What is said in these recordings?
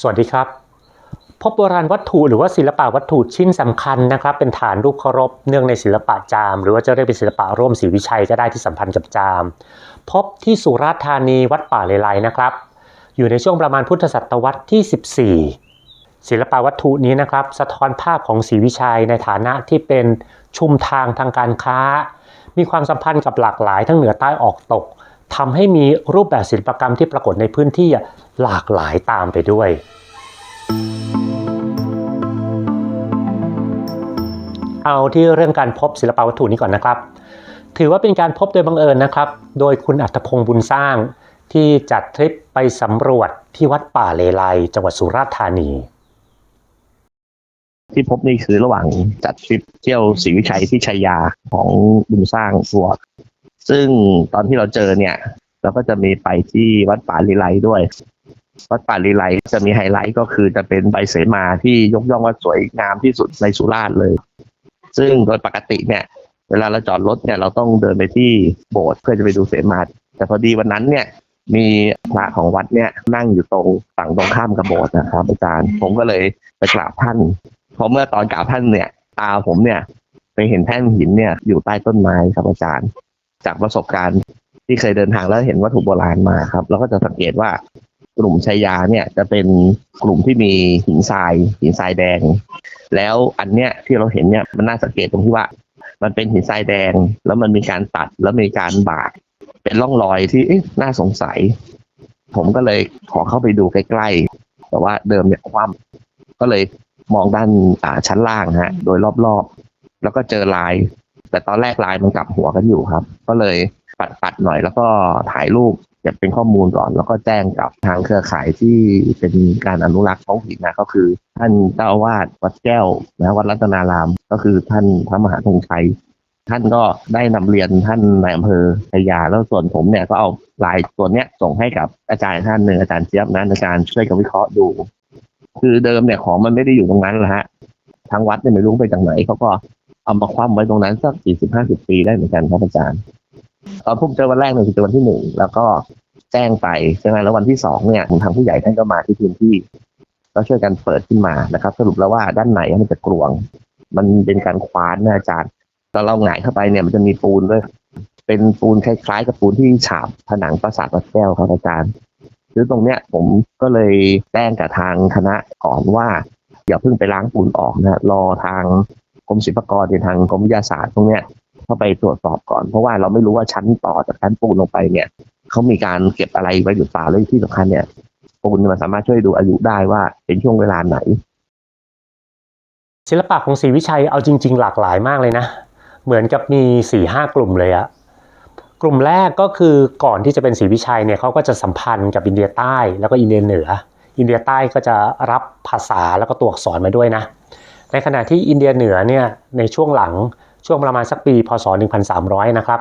สวัสดีครับ พบโบราณวัตถุหรือว่าศิลปะวัตถุชิ้นสำคัญนะครับ เป็นฐานรูปเคารพเนื่องในศิลปะจาม หรือว่าจะเรียกเป็นศิลปะร่วมศรีวิชัยก็ได้ที่สัมพันธ์กับจาม พบที่สุราษฎร์ธานีวัดป่าเลไลนะครับ อยู่ในช่วงประมาณพุทธศตวรรษที่ 14 ศิลปะวัตถุนี้นะครับ สะท้อนภาพของศรีวิชัยในฐานะที่เป็นชุมทางทางการค้า มีความสัมพันธ์กับหลากหลายทั้งเหนือใต้ออกตก ทำให้มีรูปแบบศิลปกรรมที่ปรากฏในพื้นที่หลากหลายตามไปด้วย เอาที่เรื่องการพบศิลปวัตถุนี้ก่อนนะครับ ถือว่าเป็นการพบโดยบังเอิญนะครับ โดยคุณอัตพงศ์บุญสร้าง ที่จัดทริปไปสำรวจที่วัดป่าเลไลจังหวัดสุราษฎร์ธานีที่พบนี่คือระหว่างจัดทริปเที่ยวศรีวิชัยที่ชัยยาของบุญสร้างทัว ซึ่งตอนที่เราเจอเนี่ย เราก็จะมีไปที่วัดป่าลีไลด้วย วัดป่าลีไลจะมีไฮไลท์ก็คือจะเป็นใบเสมาที่ยกย่องว่าสวยงามที่สุดในสุราษฎร์เลย ซึ่งโดยปกติเนี่ย เวลาเราจอดรถเนี่ยเราต้องเดินไปที่โบสถ์เพื่อจะไปดูเสมา แต่พอดีวันนั้นเนี่ยมีพระของวัดเนี่ยนั่งอยู่ตรงฝั่งตรงข้ามกับโบสถ์นะครับ อาจารย์ผมก็เลยไปกราบท่านพอเมื่อตอนกราบท่านเนี่ยตาผมเนี่ย ไปเห็นแท่นหินเนี่ยอยู่ใต้ต้นไม้ครับอาจารย์ จากประสบการณ์ที่เคยเดินทางแล้วเห็นวัตถุโบราณมาครับเราก็จะสังเกตว่ากลุ่มชัยยาเนี่ยจะเป็นกลุ่มที่มีหินทราย หินทรายแดง แล้วอันเนี้ยที่เราเห็นเนี่ยมันน่าสังเกตตรงที่ว่า มันเป็นหินทรายแดง แล้วมันมีการตัดแล้วมีการบาก เป็นร่องรอยที่น่าสงสัย ผมก็เลยขอเข้าไปดูใกล้ๆ แต่ว่าเดิมเนี่ยคว่ำก็เลยมองด้านอ่าชั้นล่างฮะ โดยรอบๆ แล้วก็เจอลาย แต่ตอนแรกลายมันกลับหัวกันอยู่ครับ ก็เลยปัดปัดๆหน่อยแล้วก็ถ่ายรูปเก็บเป็นข้อมูลก่อน แล้วก็แจ้งกับทางเครือข่ายที่เป็นการอนุรักษ์ท้องถิ่นนะก็คือ ท่านเจ้าอาวาสวัดแก้วนะวัดรัตนาราม ก็คือท่านพระมหาธงชัยท่านก็ได้นำเรียนท่านนายอำเภอชัยยาแล้วส่วนผมเนี่ยก็เอาลายตัวเนี้ยส่งให้กับอาจารย์ท่านหนึ่งอาจารย์เจี๊ยบนะอาจารย์ช่วยกันวิเคราะห์ดู คือเดิมเนี่ยของมันไม่ได้อยู่ตรงนั้นแหละฮะทางวัดเนี่ยไม่รู้ไปจากไหนเขาก็ เอามาคว่ำไว้ตรงนั้นสักสี่สิบห้าสิบปีได้เหมือนกันครับอาจารย์ตอนผมเจอวันแรกเนี่ยคือเจอวันที่หนึ่งแล้วก็แจ้งไปใช่ไหมแล้ววันที่สองเนี่ยทางผู้ใหญ่ท่านก็มาที่พื้นที่ก็ช่วยกันเปิดขึ้นมานะครับ สรุปแล้วว่าด้านในมันจะกลวง มันเป็นการคว้านนะอาจารย์ตอนเราหงายเข้าไปเนี่ยมันจะมีปูนด้วย เป็นปูนคล้ายๆ กับปูนที่ฉาบผนังปราสาทวัดแก้วครับอาจารย์คือตรงเนี้ยผมก็เลยแจ้งกับทางคณะก่อนว่าอย่าเพิ่งไปล้างปูนออกนะรอทาง กรมศิลปากรหรือทางกรมวิทยาศาสตร์ตรงเนี้ยเข้าไปตรวจสอบก่อน เพราะว่าเราไม่รู้ว่าชั้นต่อจากชั้นปูนลงไปเนี่ยเขามีการเก็บอะไรไว้หรือเปล่าและที่สำคัญเนี่ยปูนมันสามารถช่วยดูอายุได้ว่าเป็นช่วงเวลาไหน ศิลปะของศรีวิชัยเอาจริง ๆ หลากหลายมากเลยนะ เหมือนกับมี4ี่ห้ากลุ่มเลยอะกลุ่มแรกก็คือก่อนที่จะเป็นศรีวิชัยเนี่ยเขาก็จะสัมพันธ์กับอินเดียใต้แล้วก็อินเดียเหนือ อินเดียใต้ก็จะรับภาษาแล้วก็ตัวอักษรมาด้วยนะ ในขณะที่อินเดียเหนือเนี่ยในช่วงหลังช่วงประมาณสักปีพศ 1300 นะครับ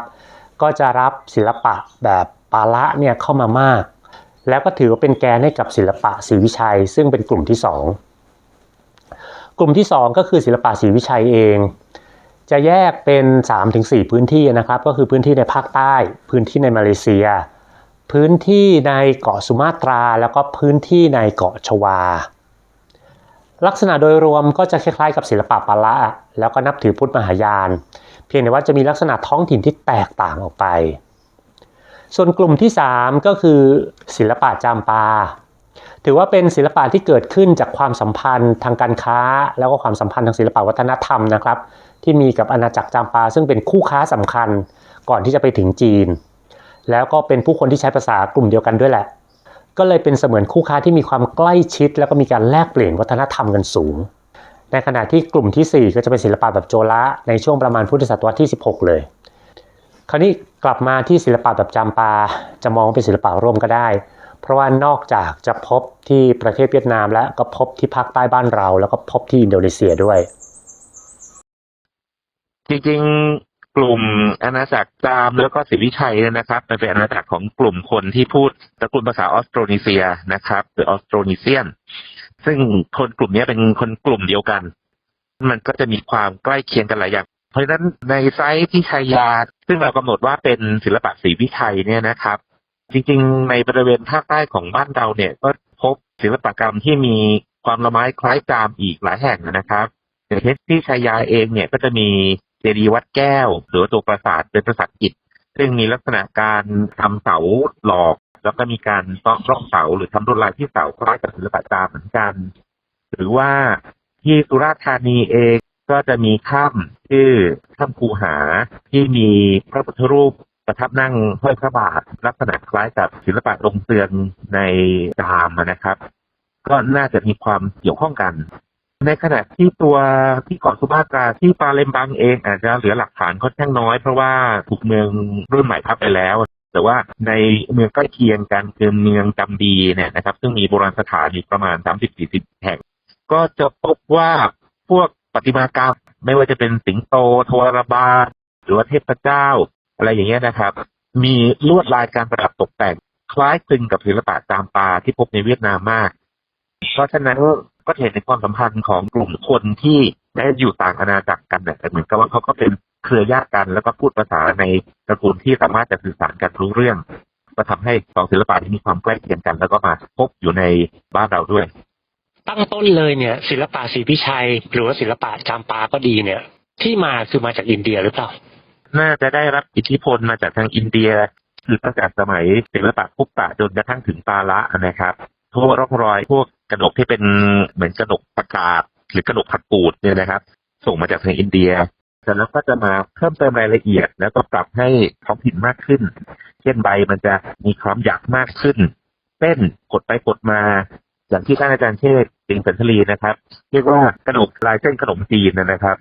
ก็จะรับศิลปะแบบปาละเนี่ยเข้ามามาก แล้วก็ถือว่าเป็นแกนให้กับศิลปะศรีวิชัย ซึ่งเป็นกลุ่มที่สองกลุ่มที่ 2 ก็คือศิลปะศรีวิชัยเอง จะแยกเป็น 3-4 พื้นที่นะครับ ก็คือพื้นที่ในภาคใต้ พื้นที่ในมาเลเซีย พื้นที่ในเกาะสุมาตรา แล้วก็พื้นที่ในเกาะชวา ลักษณะโดยรวมก็จะคล้ายๆกับศิลปะปาละแล้วก็นับถือพุทธมหายาน เพียงแต่ว่าจะมีลักษณะท้องถิ่นที่แตกต่างออกไป ส่วนกลุ่มที่ 3 ก็คือ ศิลปะจามปา ถือว่าเป็นศิลปะที่เกิดขึ้นจากความสัมพันธ์ทางการค้า แล้วก็ความสัมพันธ์ทางศิลปวัฒนธรรมนะครับ ที่มีกับอาณาจักรจามปา ซึ่งเป็นคู่ค้าสำคัญก่อนที่จะไปถึงจีน แล้วก็เป็นผู้คนที่ใช้ภาษากลุ่มเดียวกันด้วยแหละ ก็เลยเป็นเสมือนคู่ค้าที่มีความใกล้ชิด แล้วก็มีการแลกเปลี่ยนวัฒนธรรมกันสูง ในขณะที่กลุ่มทีสี่ 4 ก็จะเป็นศิลปะแบบโจละในช่วงประมาณพุทธศตวรรษที่ 16 เลย คราวนี้กลับมาที่ศิลปะแบบจามปาจะมองเป็นศิลปะร่วมก็ได้ เพราะว่านอกจากจะพบที่ประเทศเวียดนามและก็พบที่ภาคใต้บ้านเรา แล้วก็พบที่อินโดนีเซียด้วย จริงๆ กลุ่มอาณาจักรจามแล้วก็ศรีวิชัยเนี่ยนะครับเป็นอาณาจักรของกลุ่มคนที่พูดตระกูลภาษาออสโตรนีเซียนะครับหรือออสโตรนีเซียน ซึ่งคนกลุ่มนี้เป็นคนกลุ่มเดียวกัน มันก็จะมีความใกล้เคียงกันหลายอย่าง เพราะฉะนั้นในไซต์ที่ชัยยา ซึ่งเรากำหนดว่าเป็นศิลปะศรีวิชัยเนี่ยนะครับ จริงๆ ในบริเวณภาคใต้ของบ้านเราเนี่ยก็พบศิลปกรรมที่มีความละไม้คล้ายจามอีกหลายแห่งนะครับอย่างเช่นที่ชายาเองเนี่ยก็จะมี เจดีย์วัดแก้ว หรือตัวปราสาทเป็นปราสาทอิฐซึ่งมีลักษณะการทำเสาหลอก แล้วก็มีการตาะร่องเสาหรือทำลวดลายที่เสาคล้ายกับศิลปะจามเหมือนกัน หรือว่าที่สุราษฎร์ธานีเองก็จะมีถ้ำชื่อถ้ำภูหาที่มีพระพุทธรูปประทับนั่งห้อยพระบาท ลักษณะคล้ายกับศิลปะลงเตือนในจามนะครับ ก็น่าจะมีความเกี่ยวข้องกัน ในขณะที่ตัวที่เกาะสุมาตราที่ปาเลมบังเอง อาจจะเหลือหลักฐานค่อนข้างน้อยเพราะว่าถูกเมืองรุ่นใหม่ทับไปแล้ว แต่ว่าในเมืองใกล้เคียงกันคือเมืองจำดีเนี่ยนะครับซึ่งมีโบราณสถานอยู่ประมาณ 30-40 แห่ง ก็จะพบว่าพวกประติมากรรมไม่ว่าจะเป็นสิงโตทวารบาลหรือว่าเทพเจ้า อะไรอย่างเงี้ยนะครับ มีลวดลายการประดับตกแต่ง คล้ายคลึงกับศิลปะจามปาที่พบในเวียดนามมาก เพราะฉะนั้น ก็เห็นในความสัมพันธ์ของกลุ่มคนที่ได้อยู่ต่างอาณาจักรกันเนี่ยเหมือนกับว่าเขาก็เป็นเครือญาติกัน แล้วก็พูดภาษาในตระกูลที่สามารถจะสื่อสารกันรู้เรื่อง ก็ทำให้สองศิลปะที่มีความใกล้เคียงกัน แล้วก็มาพบอยู่ในบ้านเราด้วย ตั้งต้นเลยเนี่ย ศิลปะศรีพิชัย หรือว่าศิลปะจามปาก็ดีเนี่ย ที่มาคือมาจากอินเดียหรือเปล่าน่าจะได้รับอิทธิพลมาจากทางอินเดียคือตั้งแต่สมัยศิลปะพุกตะจนกระทั่งถึงปาละนะครับ พวกร่องรอย พวกกระดกที่เป็นเหมือนกระดกประกาศ หรือกระดกผักกูดเนี่ยนะครับ ส่งมาจากทางอินเดียแต่แล้วก็จะมาเพิ่มเติมรายละเอียด แล้วก็ปรับให้ท้องถิ่นมากขึ้น เช่นใบมันจะมีความหยักมากขึ้นเส้นกดไปกดมาอย่างที่ท่านอาจารย์เชษฐ์สิงห์สันทลีนะครับ เรียกว่ากระดกลายเส้นขนมจีนนะครับ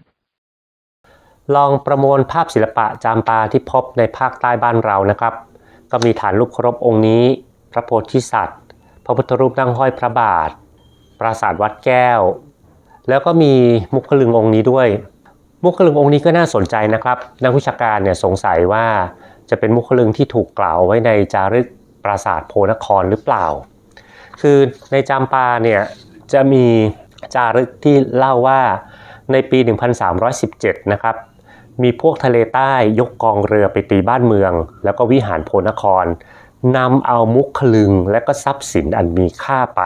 ลองประมวลภาพศิลปะจามปาที่พบในภาคใต้บ้านเรานะครับ ก็มีฐานรูปเคารพองค์นี้ พระโพธิสัตว์ พระพุทธรูปนั่งห้อยพระบาท ปราสาทวัดแก้ว แล้วก็มีมุขลึงองค์นี้ด้วย มุขลึงองค์นี้ก็น่าสนใจนะครับ นักวิชาการเนี่ยสงสัยว่าจะเป็นมุขลึงที่ถูกกล่าวไว้ในจารึกปราสาทโพนครหรือเปล่า คือในจามปาเนี่ยจะมีจารึกที่เล่าว่าในปี 1317 นะครับ มีพวกทะเลใต้ยกกองเรือไปตีบ้านเมือง แล้วก็วิหารโพนคร นำเอามุกคลึงและก็ทรัพย์สินอันมีค่าไป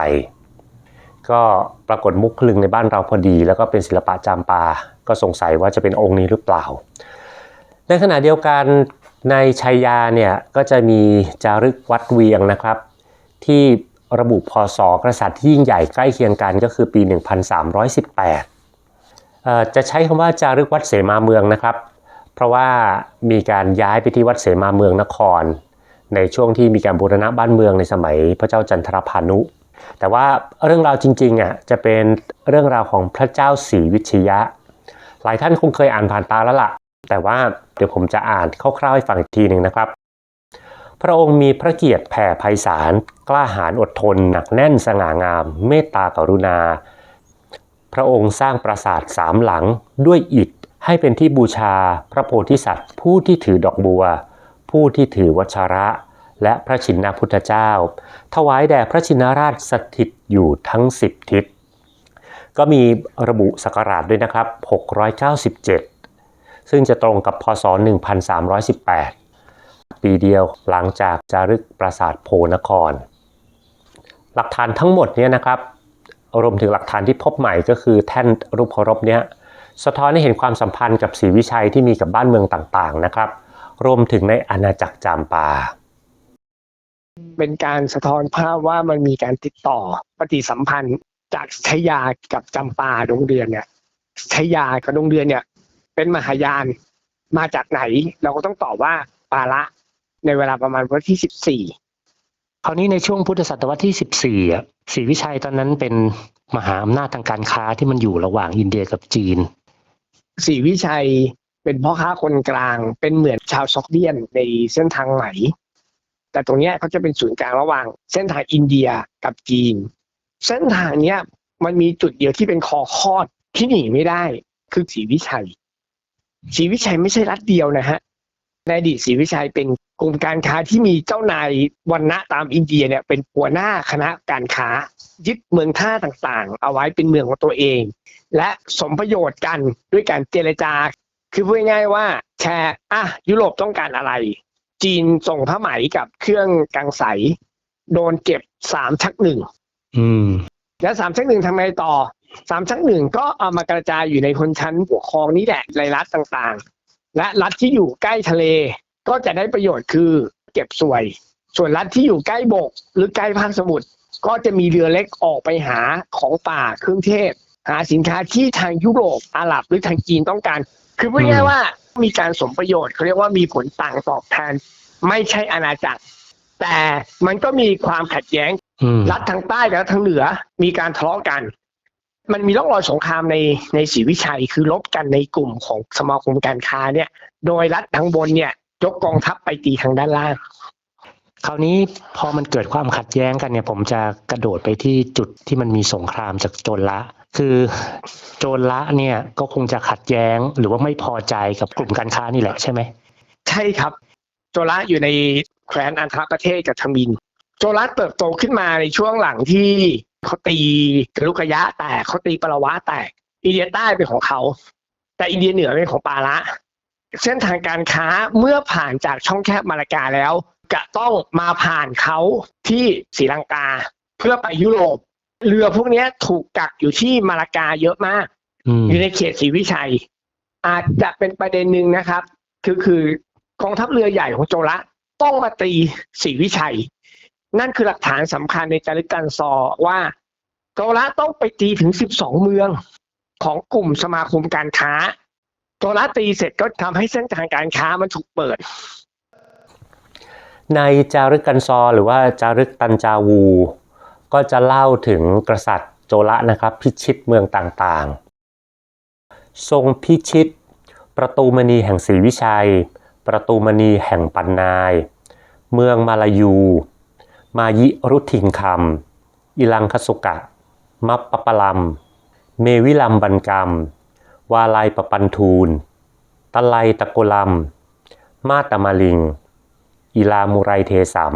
ก็ปรากฏมุกคลึงในบ้านเราพอดี แล้วก็เป็นศิลปะจามปา ก็สงสัยว่าจะเป็นองค์นี้หรือเปล่า ในขณะเดียวกันในชัยยาเนี่ยก็จะมีจารึกวัดเวียงนะครับ ที่ระบุพศกษัตริย์ที่ยิ่งใหญ่ใกล้เคียงกันก็คือปี 1318เอ่อจะใช้คำว่าจารึกวัดเสมาเมืองนะครับ เพราะว่ามีการย้ายไปที่วัดเสมาเมืองนคร ในช่วงที่มีการบูรณะบ้านเมืองในสมัยพระเจ้าจันทรพานุ แต่ว่าเรื่องราวจริงๆอะจะเป็นเรื่องราวของพระเจ้าศรีวิชยะ หลายท่านคงเคยอ่านผ่านตาแล้วล่ะ แต่ว่าเดี๋ยวผมจะอ่านคร่าวๆให้ฟังอีกทีหนึ่งนะครับ พระองค์มีพระเกียรติแผ่ไพศาลกล้าหาญอดทน หนักแน่นสง่างาม เมตตากรุณา พระองค์สร้างปราสาทสามหลังด้วยอิฐให้เป็นที่บูชาพระโพธิสัตว์ผู้ที่ถือดอกบัว ผู้ที่ถือวัชระและพระชินนาพุทธเจ้า ถวายแด่พระชินราชสถิตอยู่ทั้งสิบทิศ ก็มีระบุศักราชด้วยนะครับ 697 ซึ่งจะตรงกับพศ 1318 ปีเดียวหลังจากจารึกปราสาทโพนคร หลักฐานทั้งหมดเนี่ยนะครับรวมถึงหลักฐานที่พบใหม่ก็คือแท่นรูปเคารพเนี่ยสะท้อนให้เห็นความสัมพันธ์กับศรีวิชัยที่มีกับบ้านเมืองต่างๆนะครับ รวมถึงในอาณาจักรจามปา เป็นการสะท้อนภาพว่ามันมีการติดต่อปฏิสัมพันธ์จากชยากับจำปาดงเดือนเนี่ยชยากับดงเดือนเนี่ย เป็นมหายานมาจากไหน เราก็ต้องตอบว่าปาละในเวลาประมาณวันที่สิบสี่คราวนี้ในช่วงพุทธศตวรรษที่14อะศรีวิชัยตอนนั้นเป็นมหาอำนาจทางการค้าที่มันอยู่ระหว่างอินเดียกับจีนศรีวิชัย เป็นพ่อค้าคนกลาง เป็นเหมือนชาวซอกเดียนในเส้นทางไหนแต่ตรงนี้เขาจะเป็นศูนย์กลางระหว่าง เส้นทางอินเดียกับจีน เส้นทางเนี้ยมันมีจุดเดียวที่เป็นคอคอดที่หนีไม่ได้คือศรีวิชัยศรีวิชัยไม่ใช่รัฐเดียวนะฮะในอดีตศรีวิชัยเป็นกรมการค้าที่มีเจ้านายวันณะตามอินเดียเนี่ยเป็นหัวหน้าคณะการค้า ยึดเมืองท่าต่างๆ เอาไว้เป็นเมืองของตัวเอง และสมประโยชน์กันด้วยการเจรจา คือพูดง่ายๆว่าแชร์อะยุโรปต้องการอะไร จีนส่งผ้าไหมกับเครื่องกังใส โดนเก็บสามชักหนึ่งอืมแล้วสามชักหนึ่งทำไงต่อสามชักหนึ่งก็เอามากระจายอยู่ในคนชั้นหัวคลองนี้แหละในรัฐต่างๆ และรัฐที่อยู่ใกล้ทะเล ก็จะได้ประโยชน์คือเก็บสวย ส่วนรัฐที่อยู่ใกล้บก หรือใกล้ภาคสมุทรก็จะมีเรือเล็กออกไปหาของป่าเครื่องเทศ หาสินค้าที่ทางยุโรปอาหรับหรือทางจีนต้องการ คือพูดง่ายๆว่ามีการสมประโยชน์เขาเรียกว่ามีผลต่างตอบแทน ไม่ใช่อาณาจักร แต่มันก็มีความขัดแย้งอืมรัฐทางใต้กับรัฐทางเหนือมีการทะเลาะกัน มันมีร่องรอยสงครามในในศรีวิชัยคือลบกันในกลุ่มของสมาคมการค้าเนี่ย โดยรัฐทางบนเนี่ยยกกองทัพไปตีทางด้านล่างคราวนี้พอมันเกิดความขัดแย้งกันเนี่ย ผมจะกระโดดไปที่จุดที่มันมีสงครามจากโจรละ คือโจรละเนี่ยก็คงจะขัดแย้งหรือว่าไม่พอใจกับกลุ่มการค้านี่แหละใช่ไหมใช่ครับ โจรละอยู่ในแคว้นอันธรประเทศกับทมิน โจรละเติบโตขึ้นมาในช่วงหลังที่เขาตีกรุกยะแตกเขาตีปรวะแตก อินเดียใต้เป็นของเขา แต่อินเดียเหนือเป็นของปาละเส้นทางการค้าเมื่อผ่านจากช่องแคบมาลากาแล้ว จะต้องมาผ่านเขาที่ศรีลังกา เพื่อไปยุโรป เรือพวกเนี้ยถูกกักอยู่ที่มาลากาเยอะมากอืมอยู่ในเขตศรีวิชัย อาจจะเป็นประเด็นหนึ่งนะครับ คือคือกองทัพเรือใหญ่ของโจระต้องมาตีศรีวิชัย นั่นคือหลักฐานสำคัญในจารึกการซอว่าโจระต้องไปตีถึง 12 เมืองของกลุ่มสมาคมการค้าโจระตีเสร็จก็ทำให้เส้นทางการค้ามันถูกเปิด ในจารึกกันซอ หรือว่าจารึกตันจาวู ก็จะเล่าถึงกษัตริย์โจละนะครับ พิชิตเมืองต่างๆ ทรงพิชิต ประตูมณีแห่งศรีวิชัย ประตูมณีแห่งปันนาย เมืองมาลายู มายิรุทิงคำอิลังคสุกะ มัปปะปะลัม เมวิลัมบันกรรม วาลายปปันทูล ตะไลตะโกลัม มาตมาลิง อิลามูไรเทสัม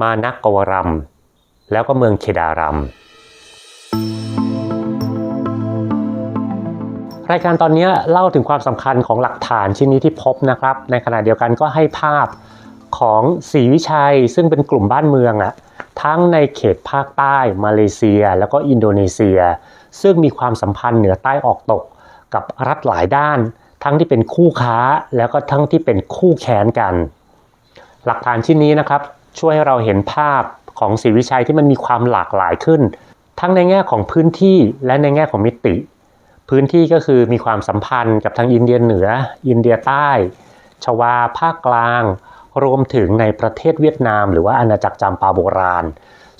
มานักกวรัม แล้วก็เมืองเคดารัม รายการตอนนี้เล่าถึงความสำคัญของหลักฐานชิ้นนี้ที่พบนะครับ ในขณะเดียวกันก็ให้ภาพของศรีวิชัย ซึ่งเป็นกลุ่มบ้านเมืองอะทั้งในเขตภาคใต้ มาเลเซีย แล้วก็อินโดนีเซีย ซึ่งมีความสัมพันธ์เหนือใต้ออกตกกับรัฐหลายด้าน ทั้งที่เป็นคู่ค้าแล้วก็ทั้งที่เป็นคู่แค้นกัน หลักฐานชิ้นนี้นะครับช่วยให้เราเห็นภาพ ของศรีวิชัยที่มันมีความหลากหลายขึ้น ทั้งในแง่ของพื้นที่และในแง่ของมิติ พื้นที่ก็คือมีความสัมพันธ์กับทางอินเดียเหนือ อินเดียใต้ ชวาภาคกลาง รวมถึงในประเทศเวียดนาม หรือว่าอาณาจักรจำปาโบราณ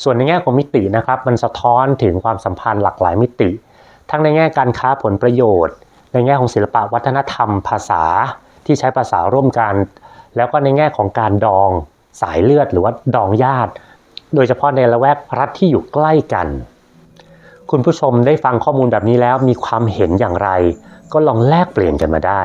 ส่วนในแง่ของมิตินะครับมันสะท้อนถึงความสัมพันธ์หลากหลายมิติ ทั้งในแง่การค้าผลประโยชน์ ในแง่ของศิลปะวัฒนธรรม ภาษาที่ใช้ภาษาร่วมกัน แล้วก็ในแง่ของการดองสายเลือดหรือว่าดองญาติ โดยเฉพาะในละแวกรัฐที่อยู่ใกล้กัน คุณผู้ชมได้ฟังข้อมูลแบบนี้แล้วมีความเห็นอย่างไร ก็ลองแลกเปลี่ยนกันมาได้